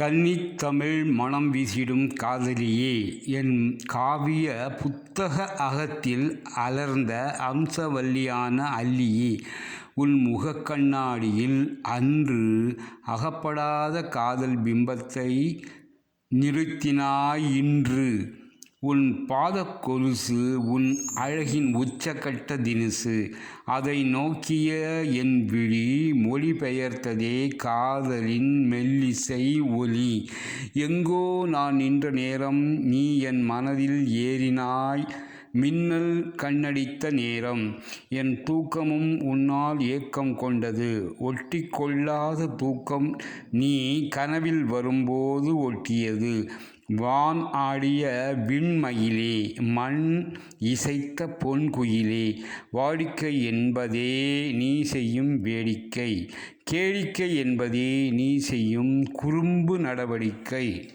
கன்னித்தமிழ் மனம் மணம் வீசிடும் காதலியே. என் காவிய புத்தக அகத்தில் அலர்ந்த அம்சவல்லியான அல்லியே. உன் முகக் கண்ணாடியில் அன்று அகப்படாத காதல் பிம்பத்தை நிறுத்தினாயின்று உன் பாதக் கொலுசு உன் அழகின் உச்சக்கட்ட தினுசு. அதை நோக்கிய என் விழி மொழிபெயர்த்ததே காதலின் மெல்லிசை ஒலி. எங்கோ நான் நின்ற நேரம் நீ என் மனதில் ஏறினாய். மின்னல் கண்ணடித்த நேரம் என் தூக்கமும் உன்னால் ஏக்கம் கொண்டது. ஒட்டிக் கொள்ளாத தூக்கம் நீ கனவில் வரும்போது ஒட்டியது. வான் ஆடிய விண்மயிலே மண் இசைத்த பொன்குயிலே வாடிக்கை என்பதே நீ செய்யும் வேடிக்கை கேளிக்கை என்பதே நீ செய்யும் குறும்பு நடவடிக்கை.